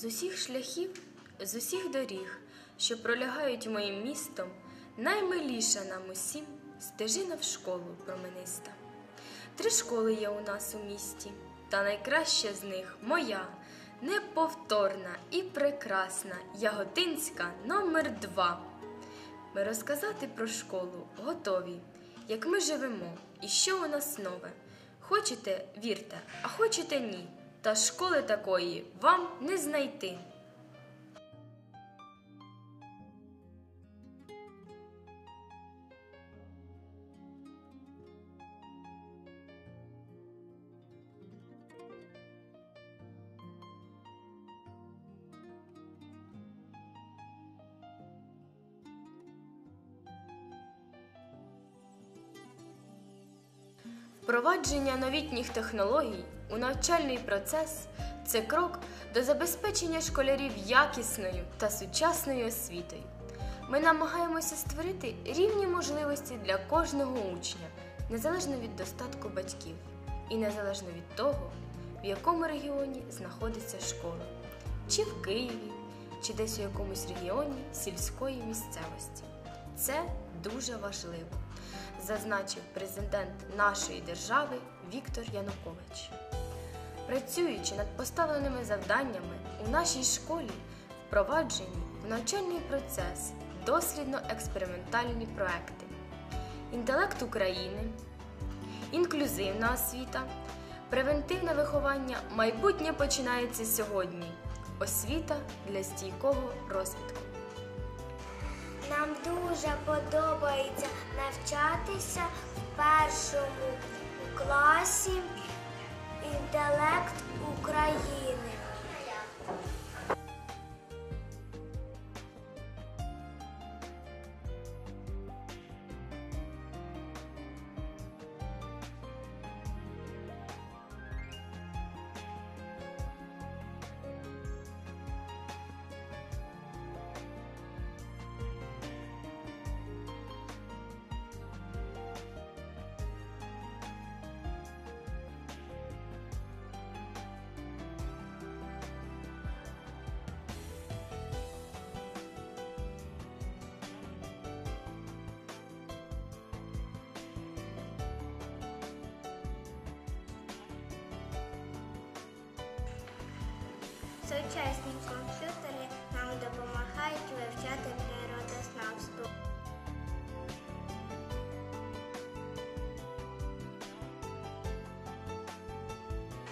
З усіх шляхів, з усіх доріг, що пролягають моїм містом, наймиліша нам усім стежина в школу промениста. Три школи є у нас у місті, та найкраща з них моя, неповторна і прекрасна Яготинська номер 2 Ми розказати про школу готові, як ми живемо і що у нас нове. Хочете вірте, а хочете ні. Та школи такої вам не знайти. Впровадження новітніх технологій у навчальний процес це крок до забезпечення школярів якісною та сучасною освітою. Ми намагаємося створити рівні можливості для кожного учня, незалежно від достатку батьків і незалежно від того, в якому регіоні знаходиться школа, чи в Києві, чи десь у якомусь регіоні сільської місцевості. Це дуже важливо зазначив президент нашої держави Віктор Янукович. Працюючи над поставленими завданнями у нашій школі, впроваджені в навчальний процес дослідно-експериментальні проекти, інтелект України, інклюзивна освіта, превентивне виховання майбутнє починається сьогодні. Освіта для стійкого розвитку. Нам дуже подобається навчатися в першому класі інтелект України. Сучасні комп'ютери нам допомагають вивчати природознавство.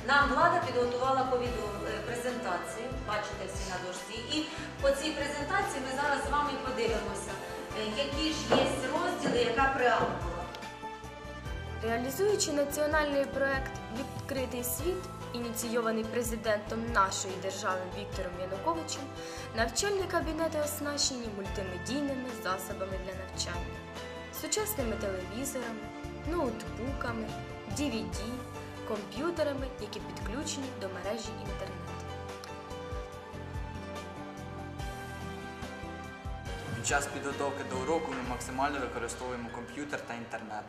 Нам влада підготувала е, презентацію, бачите всі на дошці. І по цій презентації ми зараз з вами подивимося, е, які ж є розділи, яка преамбула. Реалізуючи національний проект Відкритий світ, ініційований президентом нашої держави Віктором Януковичем, навчальні кабінети оснащені мультимедійними засобами для навчання, сучасними телевізорами, ноутбуками, DVD, комп'ютерами, які підключені до мережі інтернет. Під час підготовки до уроку ми максимально використовуємо комп'ютер та інтернет.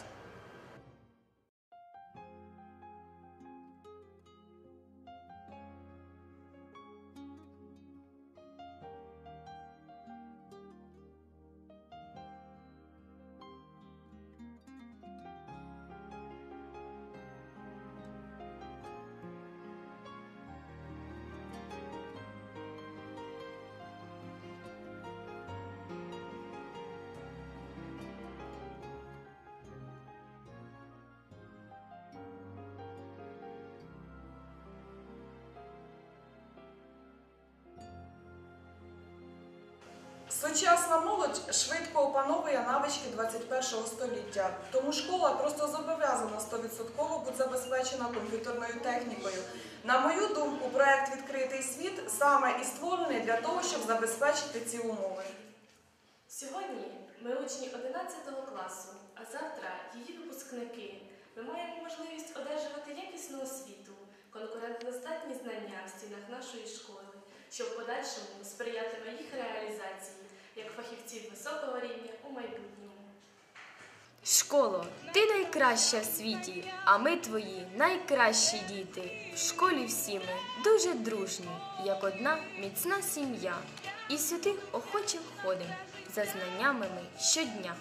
Сучасна молодь швидко опановує навички 21 століття, тому школа просто зобов'язана 100% бути забезпечена комп'ютерною технікою. На мою думку, проект Відкритий світ саме і створений для того, щоб забезпечити ці умови. Сьогодні ми учні 11 класу, а завтра її випускники. Ми маємо можливість одержувати якісну освіту, конкурентноздатні знання в стінах нашої школи, що в подальшому сприятиме їх реалізації як фахівців високого рівня у майбутньому. Школо, ти найкраща в світі, а ми твої найкращі діти. В школі всі ми дуже дружні, як одна міцна сім'я. І сюди охоче входимо за знаннями ми щодня.